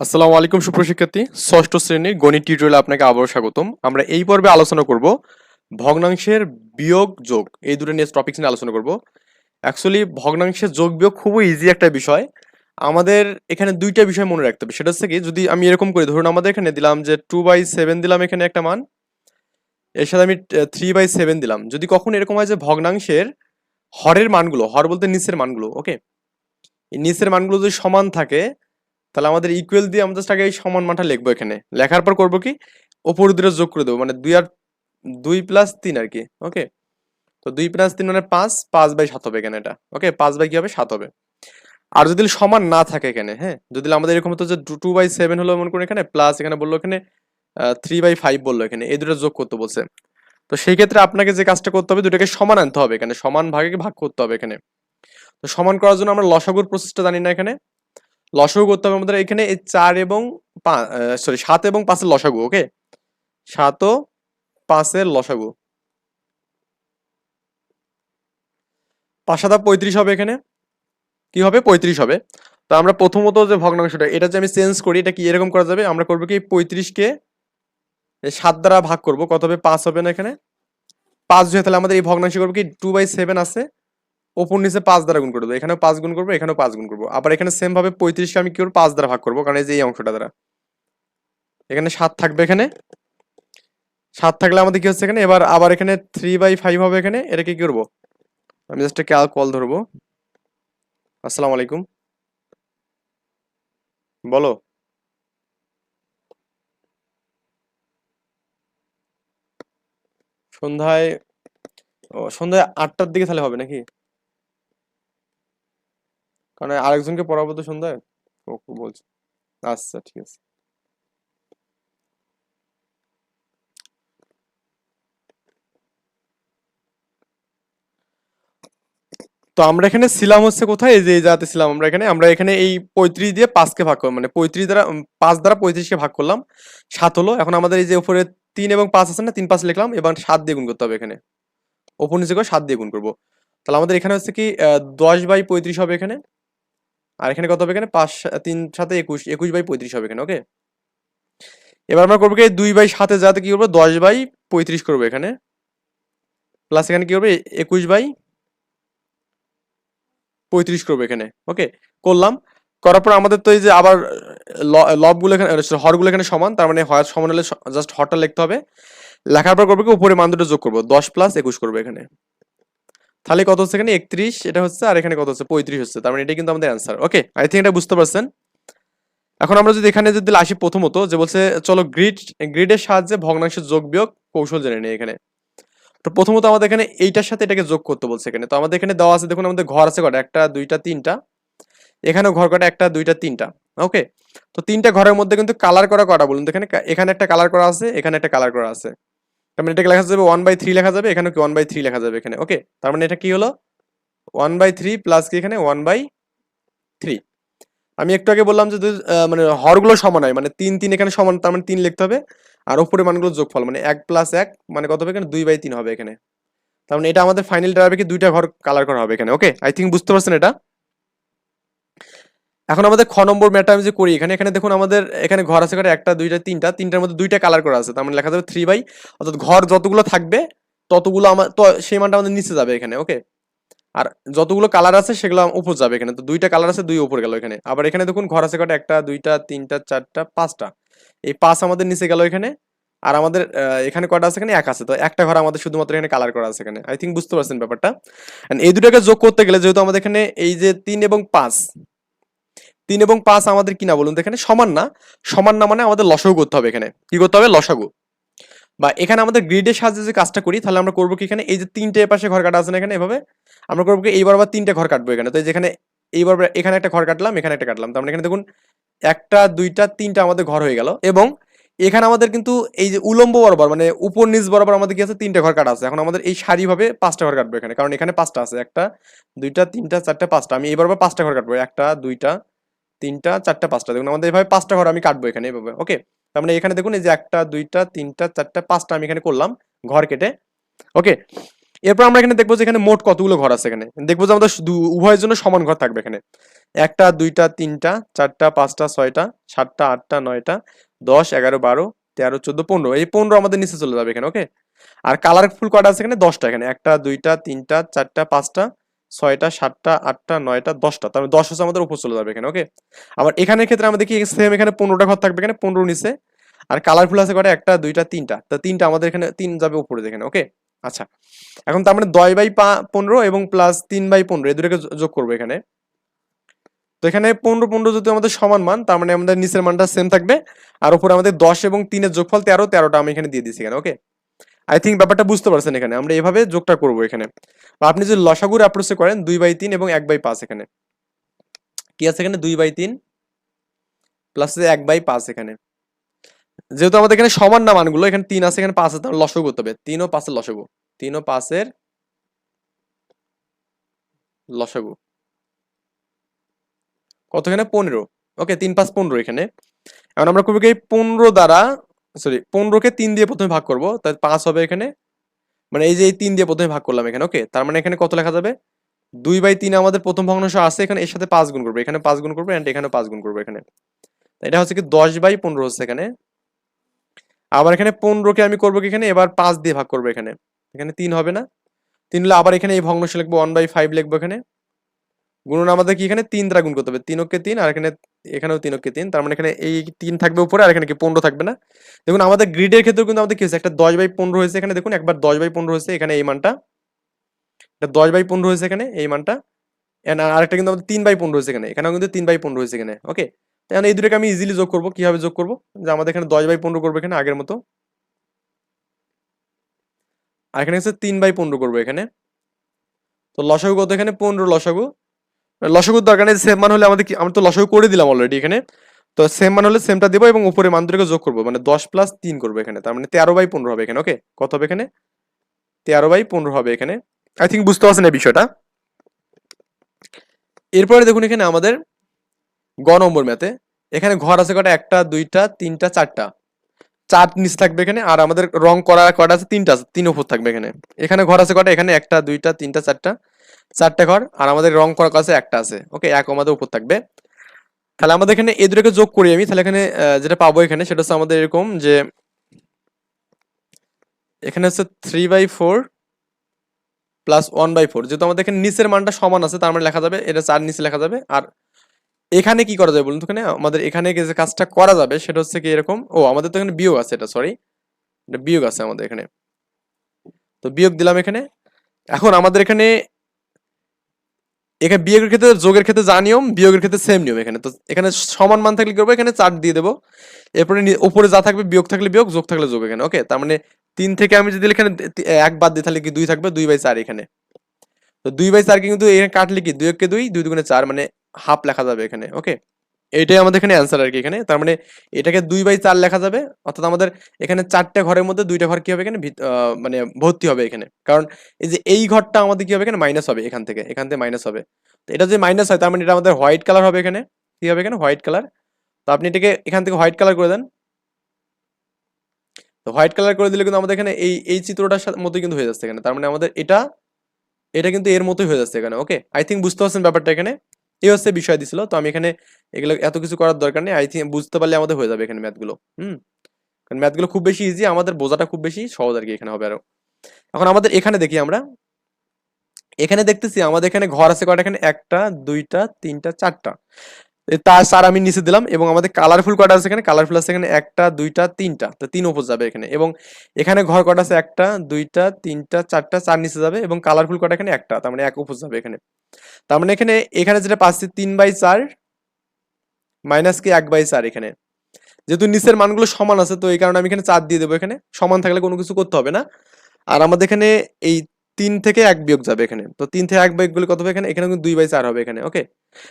আসসালামু আলাইকুম সুপ্রশিক্ষার্থী ষষ্ঠ শ্রেণির গণিত টিউটোরিয়ালে আপনাকে আবারও স্বাগতম। আমরা এই পর্বে আলোচনা করব ভগ্নাংশের বিয়োগ যোগ। এই দুটো নিয়ে টপিক্স নিয়ে আলোচনা করব। অ্যাকচুয়ালি ভগ্নাংশের যোগ বিয়োগ খুবই ইজি একটা বিষয়। আমাদের এখানে দুইটা বিষয় মনে রাখতে হবে। সেটা হচ্ছে কি, যদি আমি এরকম করি, ধরুন আমাদের এখানে দিলাম যে টু বাই সেভেন দিলাম এখানে একটা মান। এর সাথে আমি থ্রি বাই সেভেন দিলাম। যদি কখন এরকম হয় যে ভগ্নাংশের হরের মানগুলো, হর বলতে নিচের মানগুলো ওকে নিচের মানগুলো যদি সমান থাকে তাহলে আমাদের ইকুয়াল দিয়ে আমরা আগে এই সমান মানটা লিখব এখানে। লেখার পর করব কি? ওপর দুটো যোগ করে দেবো মানে দুই আর দুই প্লাস তিন আর কি ওকে তো দুই প্লাস তিন মানে পাঁচ পাঁচ বাই সাত হবে এখানে এটা ওকে পাঁচ বাই কি হবে? সাত হবে। আর যদি সমান না থাকে এখানে হ্যাঁ? যদি আমাদের এরকম হতো যে টু বাই সেভেন হলো মনে করুন এখানে প্লাস এখানে বলল এখানে থ্রি বাই ফাইভ বলল এখানে, এই দুটো যোগ করতে বলছে। তো সেই ক্ষেত্রে আপনাকে যে কাজটা করতে হবে, দুটাকে সমান আনতে হবে এখানে, সমান ভাগে ভাগ করতে হবে এখানে। তো সমান করার জন্য আমরা লসাগুর প্রসেসটা জানি না এখানে। লসাগু করতে হবে আমাদের এখানে এই চার এবং সরি সাত এবং পাঁচের লসাগু ওকে সাত ও পাঁচের লসাগু। পাঁচ সাতা পঁয়ত্রিশ হবে এখানে। কি হবে? পঁয়ত্রিশ হবে। তো আমরা প্রথমত যে ভগ্নাংশটা, এটা যে আমি চেঞ্জ করি, এটা কি এরকম করা যাবে? আমরা করব কি পঁয়ত্রিশকে সাত দ্বারা ভাগ করব। কত হবে? পাঁচ হবে না এখানে। পাঁচ যদি তাহলে আমাদের এই ভগ্নাংশ করব কি? টু বাই সেভেন আছে। ওপর নিচে পাঁচ দ্বারা গুণ করে দেবো। এখানেও পাঁচ গুণ করব, এখানেও পাঁচ গুণ করব। আবার এখানে সেম ভাবে পঁয়ত্রিশকে আমি কি করব? পাঁচ দ্বারা ভাগ করব। কারণ এই যে এই অংশটা দ্বারা। এখানে সাত থাকবে এখানে। সাত থাকলে আমাদের কি হচ্ছে এখানে? এবার আবার এখানে থ্রি বাই ফাইভ হবে এখানে। এটাকে কি করব? আমি জাস্ট কল ধরবো। আসসালামু আলাইকুম। বলো। সন্ধ্যায় সন্ধ্যায় আটটার দিকে তাহলে হবে নাকি? কারণ আরেকজনকে পড়াবো তো সন্ধ্যায়? ও বলছে। আচ্ছা ঠিক আছে। তো আমরা এখানে ছিলাম হচ্ছে কোথায়? এই যে জায়গাতে ছিলাম আমরা এখানে। আমরা এখানে এই পঁয়ত্রিশ দিয়ে পাঁচকে ভাগ করলাম মানে পঁয়ত্রিশ দ্বারা পাঁচ দ্বারা পঁয়ত্রিশকে ভাগ করলাম। সাত হলো। এখন আমাদের এই যে উপরে তিন এবং পাঁচ আছে না, তিন পাঁচ লিখলাম। এবং সাত দিয়ে গুণ করতে হবে এখানে। ওপর নিচে করে সাত দিয়ে গুণ করব। তাহলে আমাদের এখানে হচ্ছে কি দশ বাই পঁয়ত্রিশ হবে এখানে। আর এখানে কত হবে এখানে? পাঁচ তিন সাথে একুশ একুশ বাই পঁয়ত্রিশ হবে এখানে ওকে এবার আমরা করব কি দুই বাই সাথে যাতে কি করব? দশ বাই পঁয়ত্রিশ করব এখানে। প্লাস এখানে কি করবে? একুশ বাই পঁয়ত্রিশ করব এখানে ওকে করলাম। করার পর আমাদের তো এই যে আবার লবগুলো এখানে হরগুলো এখানে সমান, তার মানে হয় সমান হলে জাস্ট হরটা লিখতে হবে। লেখার পর করব কি? উপরে মান দুটো যোগ করব, দশ প্লাস একুশ করব এখানে। তাহলে কত হচ্ছে এখানে? একত্রিশ, এটা হচ্ছে, আর এখানে কত হচ্ছে? পঁয়ত্রিশ হচ্ছে, তার মানে এটা কিন্তু আমাদের অ্যান্সার ওকে আই থিঙ্ক এটা বুঝতে পারছেন? এখন আমরা যদি এখানে যদি আসি প্রথমত, যে বলছে, চলো গ্রিড গ্রিডের সাহায্যে ভগ্নাংশের যোগ বিয়োগ কৌশল জেনে নিই এখানে। তো প্রথমত আমাদের এখানে এইটার সাথে এটাকে যোগ করতে বলছে এখানে। তো আমাদের এখানে দেওয়া আছে, দেখুন আমাদের ঘর আছে কটা? একটা, দুইটা, তিনটা। এখানেও ঘর কটা? একটা, দুইটা, তিনটা ওকে তো তিনটা ঘরের মধ্যে কিন্তু কালার করা কটা বলুন তো এখানে? এখানে একটা কালার করা আছে, এখানে একটা কালার করা আছে। তার মানে এটাকে লেখা যাবে ওয়ান বাই থ্রি লেখা যাবে এখানে কি ওয়ান বাই থ্রি লেখা যাবে এখানে ওকে তার মানে এটা কি হলো? ওয়ান বাই থ্রি প্লাস কি এখানে? ওয়ান বাই থ্রি আমি একটু আগে বললাম যে মানে হরগুলো সমান হয় মানে তিন তিন এখানে সমান, তার মানে তিন লিখতে হবে, আর উপরে মানগুলো যোগফল মানে এক প্লাস এক মানে কত হবে এখানে? দুই বাই তিন হবে এখানে। তার মানে এটা আমাদের ফাইনাল ড্রাইভে কি দুইটা ঘর কালার করা হবে এখানে ওকে আই থিঙ্ক বুঝতে পারছেন এটা? এখন আমাদের খ নম্বর ম্যাটটা আমি যে করি, এখানে এখানে দেখুন আমাদের, এখানে ঘর আছে ঘরে একটা, দুইটা, তিনটা, তিনটার মধ্যে দুইটা কালার করা আছে। তার মানে লেখা যাবে থ্রি বাই অর্থাৎ ঘর যতগুলো থাকবে, ততগুলো আমার তো সেই মানটা আমাদের নিচে যাবে এখানে ওকে আর যতগুলো কালার আছে, সেগুলো উপর যাবে এখানে। তো দুইটা কালার আছে, দুই উপর গেল এখানে। আবার এখানে দেখুন ঘর আছে কটা একটা, দুইটা, তিনটা, চারটা, পাঁচটা। এই পাঁচ আমাদের নিচে গেল এখানে। আর আমাদের এখানে কটা আছে এখানে? এক আছে। তো একটা ঘর আমাদের শুধুমাত্র এখানে কালার করা আছে এখানে। আই থিঙ্ক বুঝতে পারছেন ব্যাপারটা। এই দুটাকে যোগ করতে গেলে যেহেতু আমাদের এখানে এই যে তিন এবং পাঁচ তিন এবং পাঁচ আমাদের কি না বলুন তো এখানে? সমান না। সমান না মানে আমাদের লসাগু করতে হবে এখানে। কি করতে হবে? লসাগু। বা এখানে আমাদের গ্রিডের সাহায্যে যে কাজটা করি, তাহলে আমরা করব কি এখানে? এই যে তিনটে পাশে ঘর কাটা আছে না এখানে এভাবে? আমরা করব কি? এইবার আবার তিনটে ঘর কাটবো এখানে। তো যেখানে এইবার এখানে একটা ঘর কাটলাম, এখানে একটা কাটলাম। তার মানে এখানে দেখুন, একটা, দুইটা, তিনটা আমাদের ঘর হয়ে গেল। এবং এখানে আমাদের কিন্তু এই যে উলম্ব বরাবর মানে উপর নিচ বরাবর আমাদের কি আছে? তিনটে ঘর কাটা আছে। এখন আমাদের এই সারিভাবে পাঁচটা ঘর কাটবো এখানে। কারণ এখানে পাঁচটা আছে। একটা, দুইটা, তিনটা, চারটা, পাঁচটা। আমি এইবার পাঁচটা ঘর কাটবো। একটা, দুইটা তিনটা, চারটা, পাঁচটা। দেখুন, আমাদের এভাবে পাঁচটা ঘর আমি কাটবো এখানে এইভাবে ওকে তার মানে এখানে দেখুন, এই যে একটা, দুইটা, তিনটা, চারটা, পাঁচটা আমি এখানে করলাম ঘর কেটে ওকে এরপর আমরা এখানে দেখব যে এখানে মোট কতগুলো ঘর আছে এখানে। দেখব যে আমাদের উভয়ের জন্য সমান ঘর থাকবে এখানে। একটা, দুইটা, তিনটা, চারটা, পাঁচটা, ছয়টা, সাতটা, আটটা, নয়টা, দশ, এগারো, বারো, তেরো, চোদ্দ, পনেরো। এই পনেরো আমাদের নিচে চলে যাবে এখানে ওকে আর কালারফুল কটা আছে এখানে? দশটা এখানে। একটা, দুইটা, তিনটা, চারটা, পাঁচটা ছয়টা, সাতটা, আটটা, নয়টা, দশটা। তার মানে দশ হচ্ছে আমাদের উপর চলে যাবে এখানে ওকে আবার এখানে ক্ষেত্রে আমাদের কি সেম এখানে পনেরোটা ঘর থাকবে এখানে? পনেরো নিচে। আর কালারফুল আছে কটা? একটা, দুইটা, তিনটা। তা তিনটা আমাদের এখানে তিন যাবে উপরে এখানে ওকে আচ্ছা। এখন তার মানে দশ বাই পনেরো এবং প্লাস তিন বাই পনেরো, এই দুটোকে যোগ করব এখানে। তো এখানে পনেরো পনেরো যদি আমাদের সমান মান, তার মানে আমাদের নিচের মানটা সেম থাকবে। আর উপরে আমাদের দশ এবং তিনের যোগফল তেরো, তেরোটা আমি এখানে দিয়ে দিচ্ছি এখানে ওকে আই থিঙ্ক ব্যাপারটা বুঝতে পারছেন এখানে। আমরা এভাবে যোগটা করব এখানে। আপনি যদি লসাগুর অ্যাপ্রোচে করেন, দুই বাই তিন এবং এক বাই পাঁচ এখানে। কি আছে এখানে? দুই বাই তিন প্লাস এক বাই পাঁচ এখানে। যেহেতু আমাদের এখানে সমান না মানগুলো, এখানে তিন আছে, এখানে পাঁচ আছে লসগু করতে হবে। তিন ও পাঁচের লসগু। তিন ও পাঁচের লসাগু। কত এখানে পনেরো। ওকে, তিন পাঁচ পনেরো এখানে। এখন আমরা করব কি? পনেরো দ্বারা সরি পনেরোকে তিন দিয়ে প্রথমে ভাগ করব তাই পাঁচ হবে এখানে। মানে এই যে এই তিন দিয়ে প্রথমে ভাগ করলাম এখানে ওকে তার মানে এখানে কত লেখা যাবে? দুই বাই তিন আমাদের প্রথম ভগ্নাংশ আছে, এখানে এর সাথে পাঁচ গুণ করব, এখানে পাঁচ গুণ করব অ্যান্ড এখানে পাঁচ গুণ করব এখানে। এটা হচ্ছে কি দশ বাই পনেরো হচ্ছে এখানে। আবার এখানে পনেরোকে আমি করব কি এখানে? এবার পাঁচ দিয়ে ভাগ করব এখানে। এখানে তিন হবে না। তিন হলে আবার এখানে এই ভগ্নাংশ লিখব ওয়ান বাই ফাইভ লিখব এখানে। গুণন আমাদের কি এখানে? তিন দ্বারা গুণ করতে হবে। তিনকে তিন আর এখানে এখানেও তিনকে তিন, তার মানে এখানে এই তিন থাকবে উপরে আর এখানে কি পনেরো থাকবে না? দেখুন, আমাদের গ্রিডের ক্ষেত্রে কিন্তু আমাদের কি হয়েছে? একটা দশ বাই পনেরো হয়েছে এখানে, দেখুন, একবার দশ বাই পনেরো হয়েছে এখানে এই মানটা। এটা দশ বাই পনেরো হয়েছে এখানে এই মানটা। আরেকটা কিন্তু আমাদের তিন বাই পনেরো হয়েছে এখানে, এখানেও কিন্তু তিন বাই পনেরো হয়েছে এখানে ওকে এখন এই দুটোকে আমি ইজিলি যোগ করব, কীভাবে যোগ করব? যে আমাদের এখানে দশ বাই পনেরো করব এখানে আগের মতো। আর এখানে হচ্ছে তিন বাই পনেরো করব এখানে। তো লসাগু কত এখানে? পনেরো লসাগু। লসাগুর দরকার নেই সেম মান হলে আমাদের কি তো লসাগু করে দিলাম অলরেডি এখানে। তো সেম মান হলে সেমটা দেবো এবং উপরে মান দুটোকে যোগ করব মানে দশ প্লাস তিন করব এখানে। তার মানে তেরো বাই পনেরো হবে এখানে ওকে কত হবে এখানে? তেরো বাই পনেরো হবে এখানে। আই থিঙ্ক বুঝতে পারছেন এই বিষয়টা। এরপরে দেখুন এখানে আমাদের গ নম্বর ম্যাথে এখানে ঘর আছে কটা? একটা, দুইটা, তিনটা, চারটা। চার নিচ থাকবে এখানে, আর আমাদের রং করা কটা আছে? তিনটা আছে, তিন ওপর থাকবে এখানে। এখানে ঘর আছে কটা? এখানে একটা, দুইটা, তিনটা, চারটা। চারটা ঘর আর আমাদের রং করা কাছে একটা আছে। ওকে এক আমাদের উপর থাকবে। তাহলে আমাদের এখানে এই দুটোকে যোগ করি আমি। তাহলে এখানে যেটা পাবো এখানে সেটা হচ্ছে আমাদের এরকম যে এখানে হচ্ছে three by four plus one by four যেহেতু আমাদের এখানে নিচের মানটা সমান আছে, তার মানে লেখা যাবে, এটা চার নিচে লেখা যাবে। আর এখানে কি করা যাবে বলুন তো আমাদের এখানে যে কাজটা করা যাবে সেটা হচ্ছে কি এরকম, ও, আমাদের তো এখানে বিয়োগ আছে এটা সরি এটা বিয়োগ আছে আমাদের এখানে। তো বিয়োগ দিলাম এখানে। এখন আমাদের এখানে এখানে বিয়োগের ক্ষেত্রে যোগের ক্ষেত্রে যা নিয়ম, বিয়োগের ক্ষেত্রে সেম নিয়ম এখানে। তো এখানে সমান মান থাকলে করব? এখানে চার দিয়ে দেবো। এরপরে উপরে যা থাকবে, বিয়োগ থাকলে বিয়োগ, যোগ থাকলে যোগ এখানে। ওকে তার মানে তিন থেকে আমি যদি এখানে এক বাদ দিই, তাহলে কি দুই থাকবে? দুই বাই চার এখানে। তো দুই বাই চার কিন্তু এখানে কাটলে কি? দুই একে দুই দুই দুগুণে চার মানে হাফ লেখা যাবে এখানে। ওকে এইটাই আমাদের এখানে অ্যান্সার আর কি এখানে। তার মানে এটাকে দুই বাই চার লেখা যাবে, অর্থাৎ আমাদের এখানে চারটে ঘরের মধ্যে দুইটা ঘর কি হবে এখানে? মানে ভর্তি হবে এখানে। কারণ এই যে এই ঘরটা আমাদের কি হবে এখানে? মাইনাস হবে এখান থেকে এখান থেকে মাইনাস হবে। তো এটা যদি মাইনাস হয়, তার মানে এটা আমাদের হোয়াইট কালার হবে এখানে। কি হবে এখানে? হোয়াইট কালার তো আপনি এটাকে এখান থেকে হোয়াইট কালার করে দেন। তো হোয়াইট কালার করে দিলে কিন্তু আমাদের এখানে এই এই চিত্রটার মতোই কিন্তু হয়ে যাচ্ছে এখানে। তার মানে আমাদের এটা এটা কিন্তু এর মতোই হয়ে যাচ্ছে এখানে ওকে আই থিঙ্ক বুঝতে পারছেন ব্যাপারটা এখানে। এই হচ্ছে বিষয় দিছিল। তো আমি এখানে এগুলো এত কিছু করার দরকার নেই। আই থিঙ্ক বুঝতে পারলে আমাদের হয়ে যাবে এখানে ম্যাথগুলো হুম? কারণ ম্যাথগুলো খুব বেশি ইজি আমাদের বোঝাটা খুব বেশি সহজ আর কি এখানে হবে আরও। এখন আমাদের এখানে দেখি আমরা। এখানে দেখতেছি আমাদের এখানে ঘর আছে কয়টা? এখানে একটা, দুইটা, তিনটা, চারটা। তার চার আমি নিচে দিলাম এবং আমাদের কালারফুল কটা আছে এখানে? কালারফুল আছে এখানে একটা, দুইটা, তিনটা। তো তিন উপর যাবে এখানে। এবং এখানে ঘর কটা আছে? একটা, দুইটা, তিনটা, চারটা, চার নিচে যাবে এবং কালারফুল কটা এখানে? একটা। তার মানে এক উপর যাবে এখানে। তার মানে এখানে এখানে যেটা পাচ্ছি, তিন বাই চার মাইনাস কি এক বাই চার এখানে। যেহেতু নিচের মানগুলো সমান আছে, তো এই কারণে আমি এখানে চার দিয়ে দেবো এখানে। সমান থাকলে কোনো কিছু করতে হবে না। আর আমাদের এখানে এই তিন থেকে এক বিয়োগ যাবে এখানে। তো তিন থেকে এক বিয়োগগুলো কত হবে এখানে? এখানে দুই বাই চার হবে এখানে। ওকে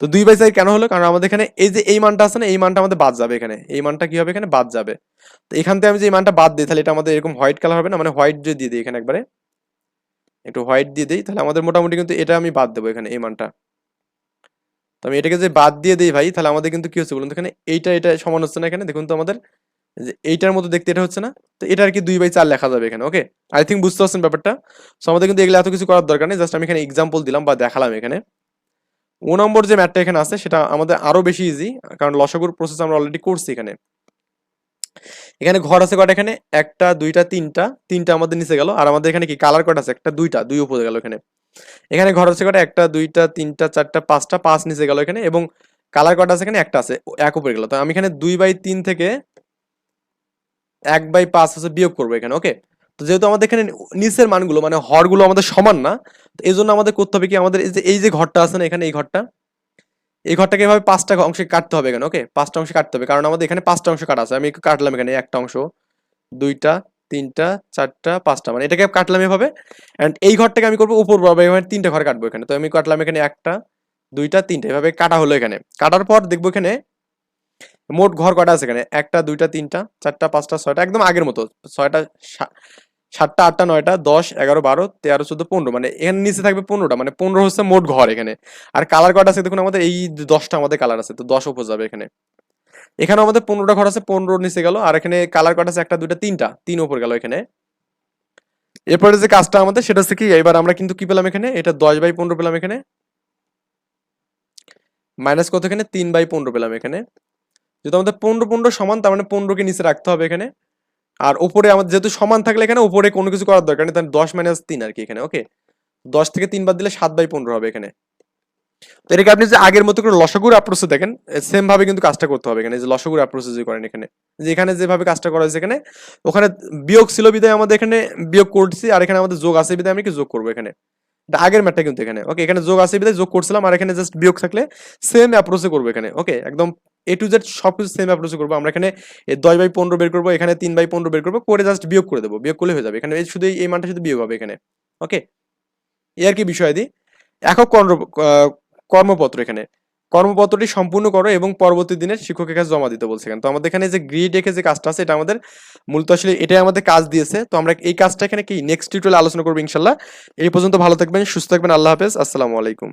তো দুই বাই চার কেন হলো? কারণ আমাদের এখানে এই যে এই মানটা আছে না, এই মানটা আমাদের বাদ যাবে এখানে। এই মানটা কি হবে? এখানে বাদ যাবে। তো এখান থেকে আমি যে মানটা বাদ দিই, তাহলে এটা আমাদের এরকম হোয়াইট কালার হবে না? মানে হোয়াইট যদি দিয়ে দিই এখানে একবারে। একটু হোয়াইট দিয়ে দিই, তাহলে আমাদের মোটামুটি কিন্তু এটা আমি বাদ দেবো এখানে এই মানটা। তো আমি এটাকে যে বাদ দিয়ে দিই ভাই, তাহলে আমাদের কিন্তু কি হচ্ছে বলুন এখানে? এইটা, এটা সমান হচ্ছে না এখানে। দেখুন তো আমাদের যে এইটার মতো দেখতে এটা হচ্ছে না। তো এটা আর কি দুই বাই চার লেখা যাবে এখানে ওকে আই থিঙ্ক বুঝতে পারছেন ব্যাপারটা? সো আমাদের কিন্তু এগুলো এত কিছু করার দরকার নেই জাস্ট আমি এখানে এক্সাম্পল দিলাম বা দেখালাম এখানে। ও নম্বর যে ম্যাটটা এখানে আছে, সেটা আমাদের আরও বেশি ইজি কারণ লসাগুর প্রসেস আমরা অলরেডি করছি এখানে। এখানে ঘর আছে কটা এখানে? একটা, দুইটা, তিনটা তিনটা আমাদের নিচে গেল। আর আমাদের এখানে কি? কালার কটা আছে? একটা, দুইটা, দুই উপরে গেল এখানে। এখানে ঘর আছে কটা একটা, দুইটা, তিনটা, চারটা, পাঁচটা, পাঁচ নিচে গেল এখানে। এবং কালার কটা আছে এখানে? একটা আছে এক উপরে গেল। তো আমি এখানে দুই বাই তিন থেকে এক বাই পাঁচ হচ্ছে বিয়োগ করব এখানে ওকে তো যেহেতু আমাদের এখানে নিচের মানগুলো মানে হরগুলো আমাদের সমান না, তো এই জন্য আমাদের করতে হবে কি, আমাদের এই যে এই যে ঘরটা আছে না, এখানে এই ঘরটা, এই ঘরটাকে এভাবে পাঁচটা অংশে কাটতে হবে এখানে ওকে পাঁচটা অংশে কাটতে হবে, কারণ আমাদের এখানে পাঁচটা অংশ কাটা আছে, আমি একটু কাটলাম এখানে একটা অংশ, দুইটা, তিনটা, চারটা, পাঁচটা মানে এটাকে কাটলাম এভাবে অ্যান্ড এই ঘরটাকে আমি করব উপর বরাবর তিনটা ঘর কাটবো এখানে, তো আমি কাটলাম এখানে একটা, দুইটা, তিনটা, এভাবে কাটা হলো এখানে, কাটার পর দেখব এখানে মোট ঘর কটা আছে এখানে, একটা, দুইটা, তিনটা, চারটা, পাঁচটা, ছয়টা, একদম আগের মতো, ছয়টা সাতটা, আটটা, নয়টা, দশ, এগারো, বারো, তেরো, চোদ্দ, পনেরো মানে এখানে নিচে থাকবে পনেরোটা মানে পনেরো হচ্ছে মোট ঘর এখানে। আর কালার কটা আছে, দেখুন আমাদের এই দশটা আমাদের কালার আছে, তো দশ উপর যাবে এখানে। এখানে আমাদের পনেরোটা ঘর আছে, পনেরো নিচে গেল, আর এখানে কালার কটা আছে একটা, দুইটা, তিনটা, তিন উপর গেল এখানে। এরপরে যে কাজটা আমাদের, সেটা হচ্ছে কি এবার আমরা কিন্তু কি পেলাম এখানে? এটা দশ বাই পনেরো পেলাম এখানে। মাইনাস কত এখানে? তিন বাই পনেরো পেলাম এখানে। যেহেতু আমাদের পনেরো পনেরো সমান, তার মানে পনেরোকে নিচে রাখতে হবে এখানে। আর উপরে আমাদের যেহেতু সমান থাকলে এখানে উপরে কোনো কিছু করার দরকার নেই, তাহলে দশ মাইনাস তিন আর কি এখানে ওকে দশ থেকে তিন বাদ দিলে সাত বাই পনেরো হবে এখানে। তো এটাকে আপনি যে আগের মতো করে লসগুর অ্যাপ্রোচে দেখেন সেম ভাবে কিন্তু কাজটা করতে হবে এখানে যে লসগুর অ্যাপ্রোচে যে করেন এখানে। যে এখানে যেভাবে কাজটা করা হয়েছে এখানে, ওখানে বিয়োগ ছিল বিদায় আমাদের এখানে বিয়োগ করছি, আর এখানে আমাদের যোগ আছে বিদায় আমি কি যোগ করব এখানে। আগের ম্যাটটা কিন্তু এখানে ওকে এখানে যোগ আছে বিদায় যোগ করছিলাম, আর এখানে জাস্ট বিয়োগ থাকলে সেম অ্যাপ্রোচে করব এখানে ওকে একদম এ টু জেড সব কিছু সেম অ্যাপ্রোচে করব। আমরা এখানে দশ বাই পনেরো বের করব, এখানে তিন বাই পনেরো বের করব করে জাস্ট বিয়োগ করে দেবো। বিয়োগ করলে হয়ে যাবে। এখানে শুধু এই- মানটা শুধু বিয়োগ হবে এখানে। ওকে এ আর কি বিষয় দিই একক কর্মপত্র এখানে। কর্মপত্রটি সম্পূর্ণ করো এবং পরবর্তী দিনের শিক্ষকের কাছে জমা দিতে বলছে তো আমাদের এখানে যে গ্রিড রেখে যে কাজটা আছে, এটা আমাদের মূলত আসলে এটাই আমাদের কাজ দিয়েছে। তো আমরা এই কাজটা এখানে কি? নেক্সট টিউটোরিয়ালে আলোচনা করব ইনশাল্লাহ। এই পর্যন্ত ভালো থাকবেন, সুস্থ থাকবেন। আল্লাহ হাফেজ। আসসালামু আলাইকুম।